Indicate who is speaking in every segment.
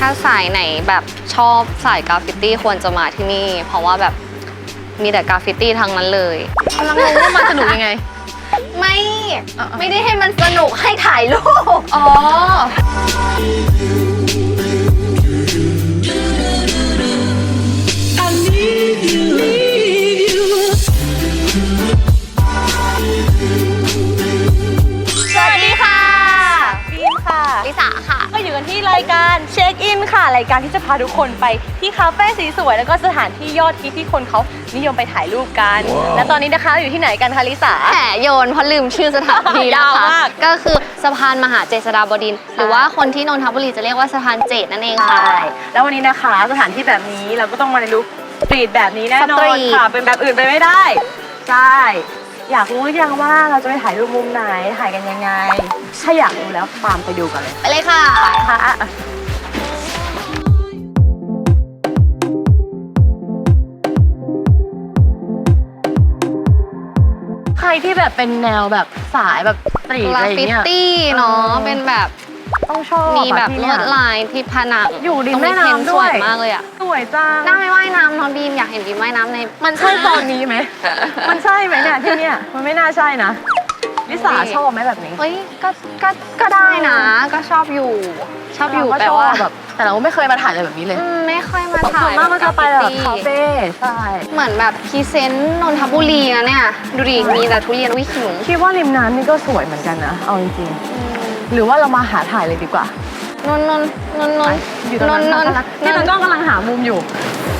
Speaker 1: ถ้าสายไหนแบบชอบสายกราฟฟิตี้ควรจะมาที่นี่ เพราะว่าแบบมีแต่กราฟฟิตี้ทั้งนั้นเลย
Speaker 2: กำลังงงว่ามันสนุกยังไง
Speaker 1: ไม่
Speaker 2: อะๆ
Speaker 1: ไม่ได้ให้มันสนุกให้ถ่ายรูป
Speaker 2: อ๋อ
Speaker 3: รายการที่จะพาทุกคนไปที่คาเฟ่สีสวยแล้วก็สถานที่ยอดฮิตที่คนเขานิยมไปถ่ายรูปกัน และตอนนี้นะคะอยู่ที่ไหนกันคะลิสา
Speaker 1: แหมโยนเพราะลืมชื่อสถานที่
Speaker 3: ยาว
Speaker 1: นะคะ
Speaker 3: มาก
Speaker 1: ก็คือสะพานมหาเจษฎาบดินทร์หรือว่าคนที่นนทบุรีจะเรียกว่าสะพานเจดนั่นเองค่ะ
Speaker 3: ใช่แล้ววันนี้นะคะสถานที่แบบนี้เราก็ต้องมาในลุคสตรีทแบบนี้แน่นอ
Speaker 1: สตรี
Speaker 3: น
Speaker 1: ท
Speaker 3: ค่ะ เป็นแบบอื่นไปไม่ได้ ใช่ อยากรู้หรือยังว่าเราจะไปถ่ายรูปมุมไหนถ่ายกันยังไง ถ้าอยากรู้แล้วตามไปดูกันเลย
Speaker 1: ไปเลยค่ะ
Speaker 3: ค่ะ
Speaker 2: ใครที่แบบเป็นแนวแบบสายแบบสตรีท
Speaker 1: ก
Speaker 2: อะ
Speaker 1: รา
Speaker 2: ไร
Speaker 1: ฟ
Speaker 2: อย่าง
Speaker 1: ฟิ
Speaker 2: เงี้ย
Speaker 1: ตี้เนาะ
Speaker 2: เออ
Speaker 1: เป็นแบบ
Speaker 3: ต้องชอบ
Speaker 1: มีแบบ
Speaker 3: อะที่
Speaker 1: ล
Speaker 3: เนี่
Speaker 1: วยดลายที่ผนัง
Speaker 3: อยู่ริม
Speaker 1: ตรง
Speaker 3: แม่น้ำ
Speaker 1: เพ้นท์
Speaker 3: ด้วย
Speaker 1: สวยมากเลยอะ
Speaker 3: สวยจัง
Speaker 1: น่าไปว่ายน้ำเนอนบีมอยากเห็นบีมว่ายน้ำใน
Speaker 3: มันใช่ตอนนี้ไหม มันใช่ไหมเนี่ยที่เนี่ยมันไม่น่าใช่นะลิสาชอบไหมแบบนี้
Speaker 1: เฮ้ยก็ก็ก็ได้นะ ก็ชอบอยู่ ชอบอยู่
Speaker 3: เราก็
Speaker 1: แปลว่า
Speaker 3: ชอบแบบ
Speaker 2: แต่เราก็ไม่เคยมาถ่ายอะไรแบบนี้เลย
Speaker 1: อืมไม่ค่อยมา
Speaker 3: ส่
Speaker 1: ถ่า
Speaker 3: วน
Speaker 1: ย
Speaker 3: มากมันจะไปแบบ
Speaker 1: กร
Speaker 3: คา
Speaker 1: ฟฟิตี้
Speaker 3: เฟ่ใช่
Speaker 1: เหมือนแบบพรีเซนต์นนทบุรีนะเนี่ย ดูดิ มีแต่ทุเรียนวิขิง
Speaker 3: คิดว่าริมน้ำนี่ก็สวยเหมือนกันนะ เอาจริงๆหรือว่าเรามาหาถ่ายเลยดีกว่า น
Speaker 1: นนนนนนน
Speaker 3: อยู่ตรงนั้น
Speaker 1: นน
Speaker 3: กำลังนี่ตอนก็กำลังหามุมอยู่ส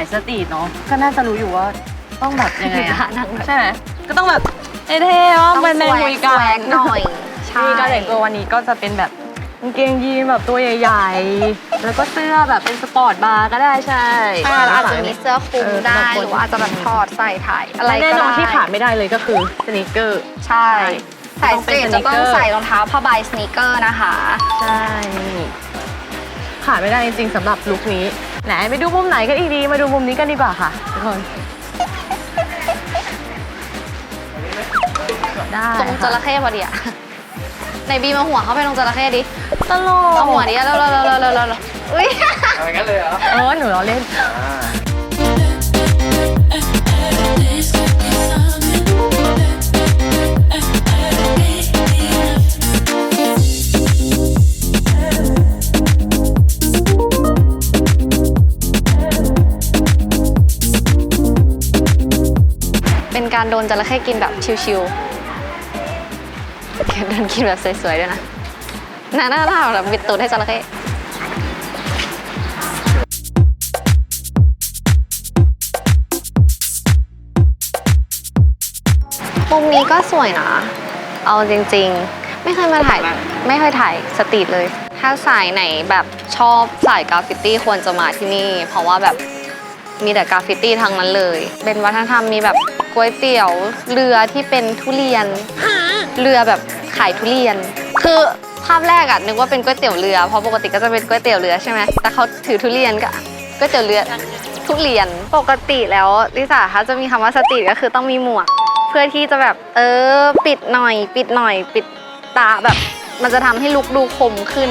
Speaker 3: ายสตรีทเนาะก็น่าจะรู้อยู่ว่าต้องแบบยังไงอะ
Speaker 1: นั่งแบบ
Speaker 3: ใช่ไหมก็ต้องแบบเท่ๆว่า
Speaker 1: ต้อง
Speaker 3: เป็นแนว
Speaker 1: แสว
Speaker 3: คุยกัน
Speaker 1: แสวงหน่อยใช่
Speaker 3: นี่การแต่งตัววันนี้ก็จะเป็นแบบกางเกงยีนแบบตัวใหญ่ๆ แล้วก็เสื้อแบบเป็นสปอร์ตบาร์ก็ได้ใช่
Speaker 1: ใช่แล้วอาจจะมีเสื้อคลุม
Speaker 3: เออ
Speaker 1: ได้
Speaker 3: บางคน
Speaker 1: หรือว่าอาจจะแบบถอดใส่ถ่ายอะไร
Speaker 3: และแน่
Speaker 1: ก็
Speaker 3: นอน
Speaker 1: ได้
Speaker 3: ที่ขาดไม่ได้เลยก็คือสนิเกอร์
Speaker 1: ใช่ใส่ส
Speaker 3: ต้อง
Speaker 1: ต
Speaker 3: เป็น
Speaker 1: รีทจะต้อง
Speaker 3: sneaker
Speaker 1: ใส่รองเท้าผ้าใบสนีกเกอร์นะคะ
Speaker 3: ใช่ ขาดไม่ได้จริงๆสำหรับลุคนี้ไหนไปดูมุมไหนกันอีกดีมาดูมุมนี้กันดีกว่าค่ะทุกคนได้
Speaker 1: ตรงจ
Speaker 3: ค่ะ
Speaker 1: ระเข้พอดีอะในบีมาหัวเขาไปตรงจระเข้ดิ
Speaker 3: ตลก
Speaker 1: เอาหัวดิแล้วแล้วแล้วแล้วแล้วอุ้ย
Speaker 4: อะไรงั้นเลยเหรอ
Speaker 3: เออหนูเราเล่
Speaker 1: น การโดนจระเข้กินแบบชิวๆโดนกินแบบสวยๆด้วยนะน่าน่าน่าแบบบิดตูดให้จระเข้มุมนี้ก็สวยนะ เอาจริงๆ ไม่เคยมาถ่าย ไม่เคยถ่ายสตรีทเลย ถ้าสายไหนแบบชอบสายกราฟฟิตี้ควรจะมาที่นี่ เพราะว่าแบบมีแต่กราฟฟิตี้ทั้งนั้นเลย เป็นวัฒนธรรมมีแบบ ก๋วยเตี๋ยวเรือที่เป็นทุเรียน เรือแบบขายทุเรียน คือภาพแรกอะนึกว่าเป็นก๋วยเตี๋ยวเรือเพราะปกติก็จะเป็นก๋วยเตี๋ยวเรือใช่ไหมแต่เขาถือทุเรียนก็ก๋วยเตี๋ยวเรือทุเรียนปกติแล้วลิซ่าถ้าจะมีคำว่าสตรีทก็คือต้องมีหมวก เพื่อที่จะแบบเออปิดหน่อย ปิดหน่อย ปิดตาแบบ มันจะทำให้ลุกดูคมขึ้น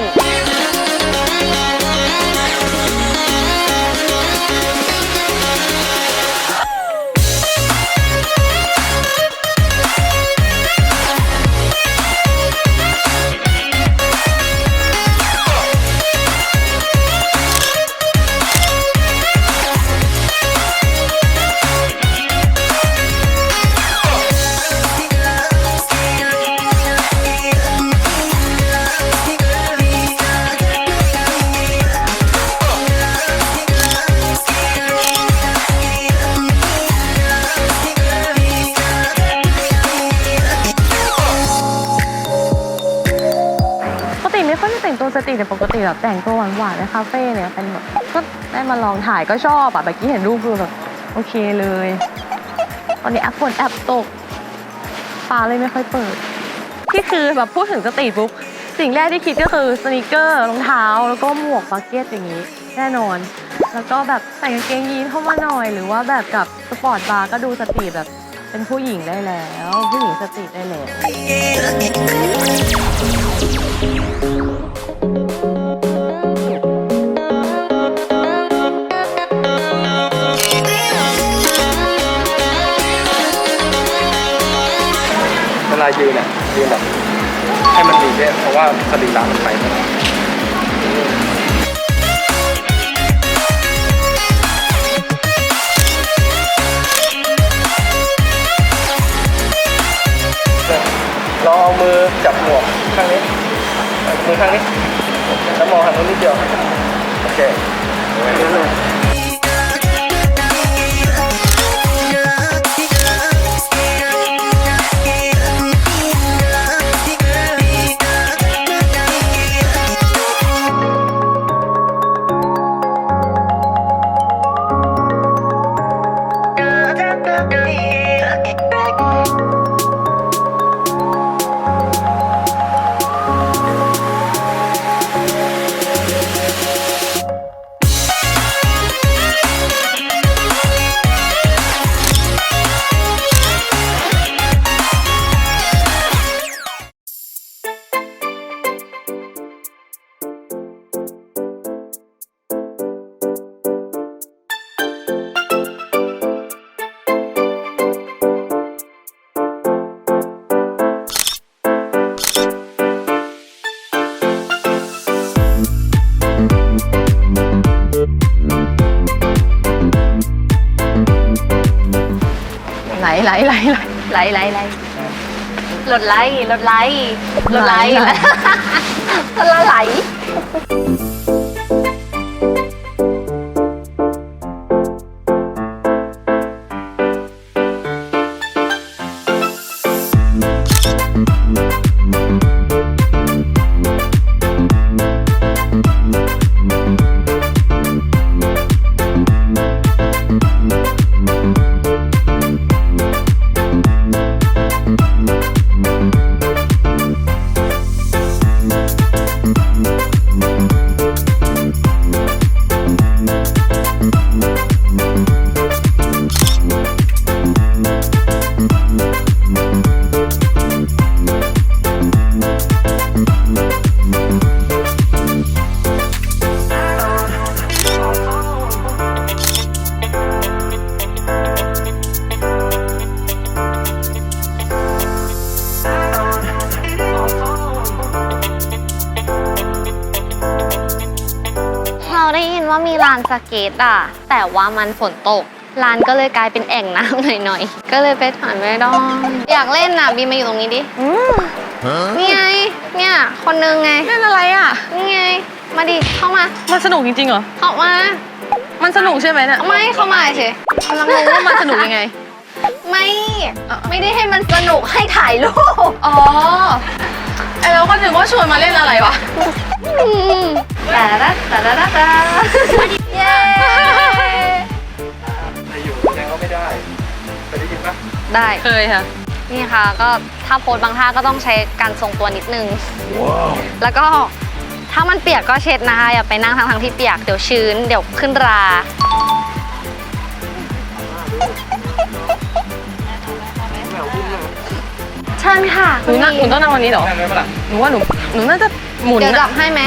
Speaker 3: ติแบบแต่งตัวหวานๆในคาเฟ่เนี่ยเป็นแบบก็ได้มาลองถ่ายก็ชอบอะเมื่อกี้เห็นรูปคือแบบโอเคเลย ตอนนี้แอปฝนแอปตกฟ้าเลยไม่ค่อยเปิด ที่คือแบบพูดถึงสตรีทปุ๊บสิ่งแรกที่คิดก็คือสนิเกอร์รองเท้า แล้วก็หมวกบักเก็ตอย่างนี้ แน่นอน แล้วก็แบบใส่กางเกงยีนเข้ามาหน่อย หรือว่าแบบกับสปอร์ตบาร์ก็ดูสตรีทแบบเป็นผู้หญิงได้แล้ว ผู้หญิงสตรีทได้แล้ว
Speaker 4: ลายืนเนี่ยยืนแบบให้มันดีเนี่ยเพราะว่าสรีระมันไปหมดเราเอามือจับหมวกข้างนี้ มือข้างนี้ แล้วมองทางนู้นนิดเดียว โอเค ไหล
Speaker 3: ไหลไหลไหลไหล
Speaker 1: ไหลลดไล่ลดไล่รถไล่รถไล่
Speaker 3: ไหล
Speaker 1: รถไหล เราได้ยินว่ามีลานสเก็ตอะ แต่ว่ามันฝนตกลานก็เลยกลายเป็นแอ่งน้ำหน่อยๆ ก็เลยไปถ่ายไม่ได้อยากเล่นน่ะบีมมาอยู่ตรงนี้ดินี่ไงเนี่ย คนนึงไง
Speaker 3: เล่นอะไรอะ
Speaker 1: นี่ไง มาดิ เข้ามา
Speaker 3: มันสนุกจริงๆเหรอ
Speaker 1: เข้ามา
Speaker 3: มันสนุกใช่ไหมเนี่ย
Speaker 1: ไม่เข้ามาเฉย
Speaker 3: กำลังงงว่ามันสนุกยังไง
Speaker 1: ไม่
Speaker 3: อะ
Speaker 1: ไม่ได้ให้มันสนุกให้ถ่ายรูป
Speaker 3: อ๋อไอเราก็นึกว่าชวนมาเล่นอะไรวะ
Speaker 1: แต่ละแต่ละแต่ละเย้
Speaker 4: ใครอยู่แสดงว่าไม่ได้ เคยได้ยินปะ
Speaker 1: ได้
Speaker 3: เคยค่ะ
Speaker 1: นี่ค่ะก็ถ้าโพสบางท่าก็ต้องใช้การทรงตัวนิดนึงแล้วก็ถ้ามันเปียกก็เช็ดนะคะอย่าไปนั่งทางทางๆที่เปียกเดี๋ยวชื้น เดี๋ยวขึ้นรา
Speaker 4: แมวพุ่งเลย
Speaker 1: เชิญค่ะ
Speaker 3: หนูนั่งหนูต้องนั่งวันนี้เหรอ
Speaker 4: นั่งได้ปะล่ะ
Speaker 3: หนูว่าหนูหนูน่าจะหมุน
Speaker 1: เดี๋ยวจั
Speaker 3: นะ
Speaker 1: บให้ไหม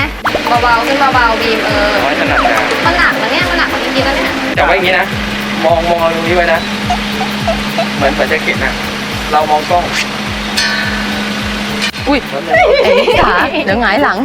Speaker 1: เบาๆขึ้นเบาๆบีมเออ
Speaker 4: น้อยถนัดนะ
Speaker 1: มันหนักนะเนี่ยมันหนักกว่าที่คิดแล้วเนี่ย
Speaker 4: จับไว้อย่างนี้นะ มองมองตรงนี้ไว้นะ เหมือนเหมือนจะเก็ตนะ เรามองกล้อง
Speaker 3: อุ้ย
Speaker 4: แล้วมอง
Speaker 3: เอ๋จ๋าเดี๋ยวหงายหลัง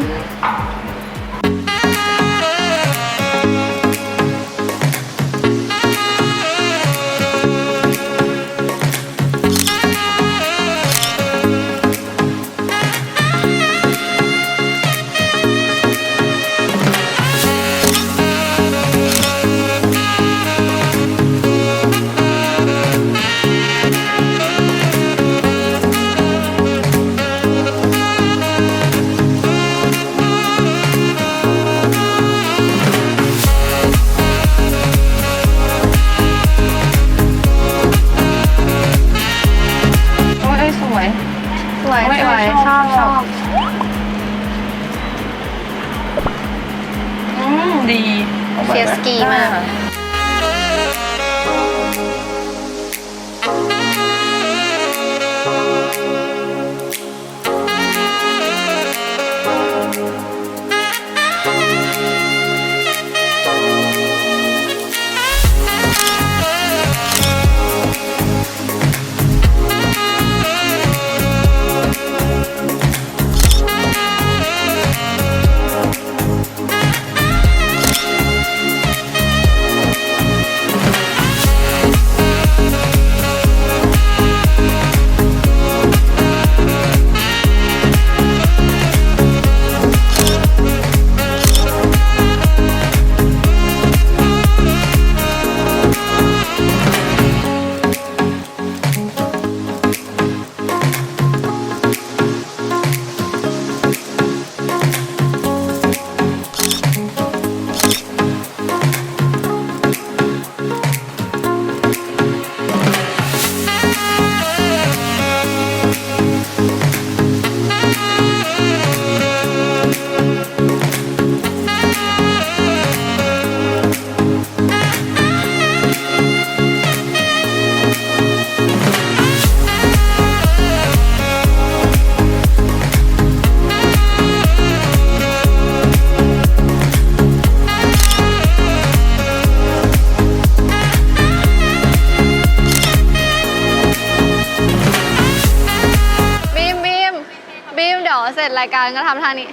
Speaker 3: า
Speaker 1: ยการก็ทำท่านี้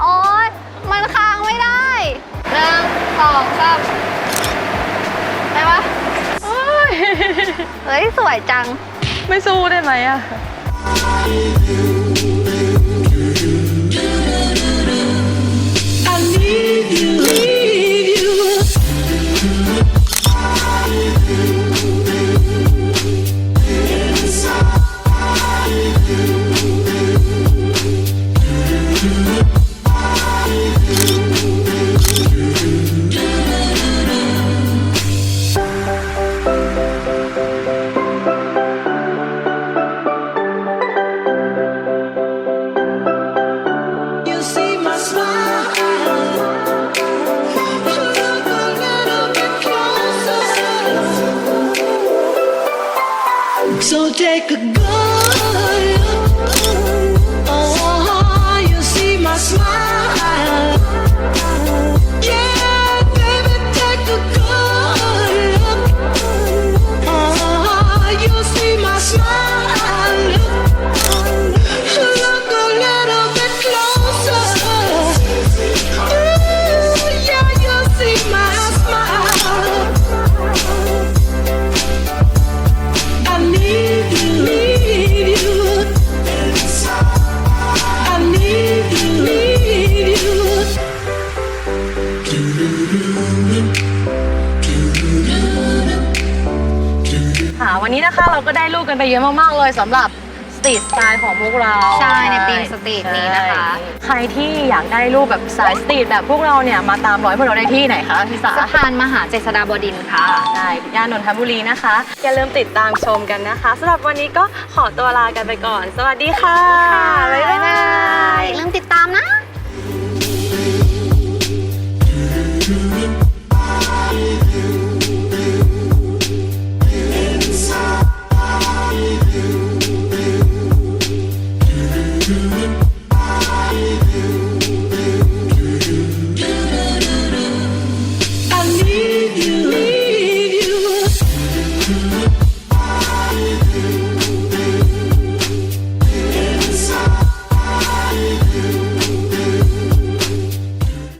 Speaker 1: โอ๊ยมันค้างไม่ได้หนึ่งสองสามได้ปะเฮ้ย สวยจัง
Speaker 3: ไม่สู้ได้ไหมอะ
Speaker 5: วันนี้นะคะเราก็ได้รูปกันไปเยอะมาก ๆ เลยสำหรับสตรีทสไตล์ของพวกเรา
Speaker 1: ใช่ในธีมสตรีทนี้นะคะ
Speaker 5: ใช่ใครที่อยากได้รูปแบบสายสตรีทแบบพวกเราเนี่ยมาตามร้อยพวกเราได้ที่ไหนคะพี่สา
Speaker 1: สะพานมหาเจษฎาบดินทร์ค่ะ
Speaker 5: ได้ย่านนทบุรีนะคะ อย่าลืมติดตามชมกันนะคะสำหรับวันนี้ก็ขอตัวลากันไปก่อน สวัสดีค่ะ บ๊ายบาย